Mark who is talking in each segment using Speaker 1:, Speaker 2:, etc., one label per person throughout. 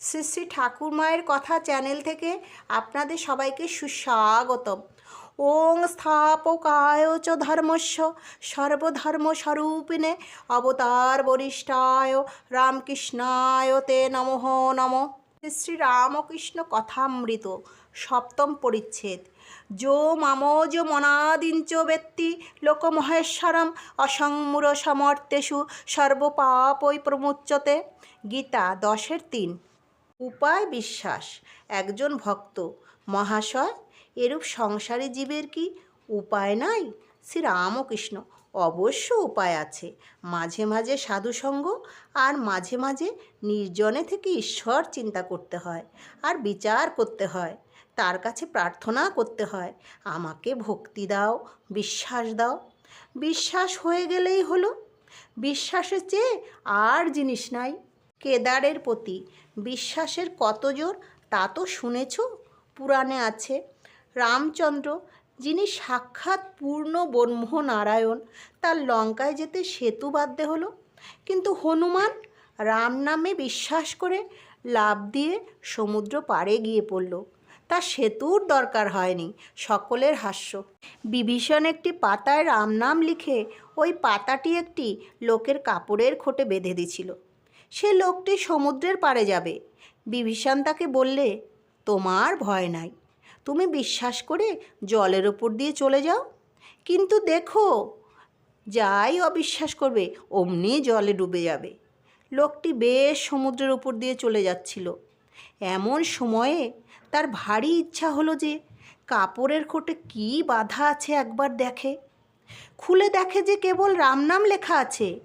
Speaker 1: শ্রী শ্রী ঠাকুর মায়ের কথা চ্যানেল থেকে আপনাদের সবাইকে সুস্বাগতম। ওং স্থাপকায় চ ধর্মস্য সর্বধর্ম স্বরূপিণে অবতার বরিষ্ঠায় রামকৃষ্ণায় তে নমঃ নম। শ্রী শ্রী রামকৃষ্ণ কথামৃত, সপ্তম পরিচ্ছেদ। যো মামোজ মনাদিঞ্চ ব্যক্তি লোকমহেশ্বরম অসংমূর সমর্তেষু সর্বপাপই প্রমুচ্যতে গীতা দশের তিন। উপায় বিশ্বাস। একজন ভক্ত, মহাশয়, এরূপ সংসারী জীবের কি উপায় নাই? শ্রী রামকৃষ্ণ অবশ্য উপায় আছে। মাঝে মাঝে সাধুসঙ্গ আর মাঝে মাঝে নির্জনে থেকে ঈশ্বর চিন্তা করতে হয় আর বিচার করতে হয়। তার কাছে প্রার্থনা করতে হয়, আমাকে ভক্তি দাও, বিশ্বাস দাও। বিশ্বাস হয়ে গেলেই হলো। বিশ্বাসের চেয়ে আর জিনিস নাই। কেদারের প্রতি বিশ্বাসের কত জোর তা তো শুনেছ? পুরাণে আছে, রামচন্দ্র, যিনি সাক্ষাৎ পূর্ণ ব্রহ্ম নারায়ণ তার লঙ্কায় যেতে সেতু বাধ্য হলো। কিন্তু হনুমান রাম নামে বিশ্বাস করে লাভ দিয়ে সমুদ্র পাড়ে গিয়ে পড়ল। তা সেতুর দরকার হয়নি, সকলের হাস্য। বিভীষণ একটি পাতায় রাম নাম লিখে ওই পাতাটি একটি লোকের কাপড়ের খোটে বেঁধে দিছিল। সে লোকটি সমুদ্রের পাড়ে যাবে। বিভীষণ তাকে বললে, তোমার ভয় নাই। তুমি বিশ্বাস করে জলের ওপর দিয়ে চলে যাও। কিন্তু দেখো, যাই অবিশ্বাস করবে, অমনি জলে ডুবে যাবে লোকটি বেশ সমুদ্রের উপর দিয়ে চলে যাচ্ছিল। এমন সময়ে তার ভারী ইচ্ছা হলো যে, কাপড়ের কোটে কী বাধা আছে একবার দেখে। খুলে দেখে যে কেবল রামনাম লেখা আছে।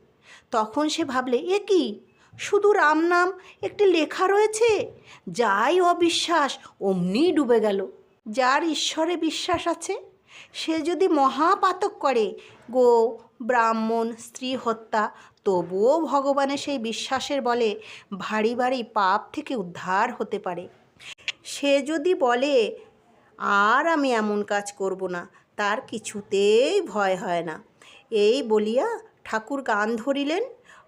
Speaker 1: তখন সে ভাবলে, এ কি? শুধু রাম নাম, একটি লেখা রয়েছে? যাই অবিশ্বাস, অমনি ডুবে গেল। যার ঈশ্বরে বিশ্বাস আছে? সে যদি মহাপাতক করে, গো ব্রাহ্মণ স্ত্রী হত্যা, তবুও ভগবানের সেই বিশ্বাসের বলে ভারী ভারী পাপ থেকে উদ্ধার হতে পারে। সে যদি বলে, আর আমি এমন কাজ করব না, তার কিছুতেই ভয় হয় না। এই বলিয়া ঠাকুর গান ধরিলেন।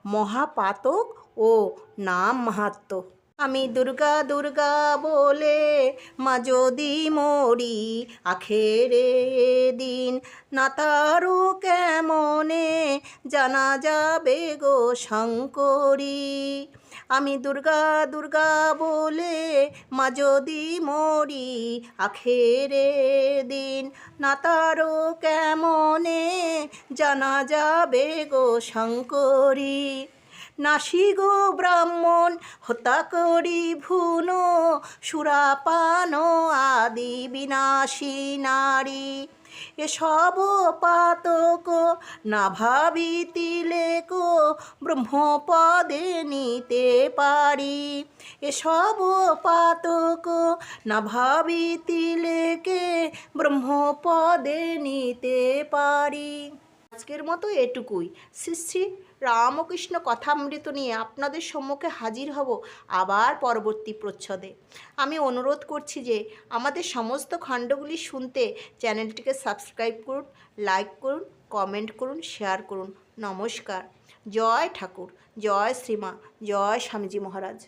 Speaker 1: মহাপাতক ও নাম মাহাত্ম আমি দুর্গা দুর্গা বলে মা যদি মরি, আখেরে দিন না তারও কেমনে জানা যাবে গো শঙ্করী? আমি দুর্গা দুর্গা বলে মা যদি মরি, আখেরে দিন না তারও কেমনে জানা যাবে গো শঙ্করী? নাসি গো ব্রাহ্মণ, হত্যা করি ভুন, সুরাপান আদি বিনাশী নারী। এসব পাতক না ভাবিতিলে কো ব্রহ্মপদে নিতে পারি। এসব পাতক না ভাবিতিলে কে ব্রহ্মপদে নিতে পারি। আজকের মতো এটুকুই। শ্রী শ্রী রামকৃষ্ণ কথামৃত নিয়ে আপনাদের সম্মুখে হাজির হব আবার পরবর্তী প্রচ্ছদে। আমি অনুরোধ করছি যে আমাদের সমস্ত খণ্ডগুলি শুনতে চ্যানেলটিকে সাবস্ক্রাইব করুন, লাইক করুন, কমেন্ট করুন, শেয়ার করুন। নমস্কার। জয় ঠাকুর, জয় শ্রীমা, জয় স্বামীজি মহারাজ।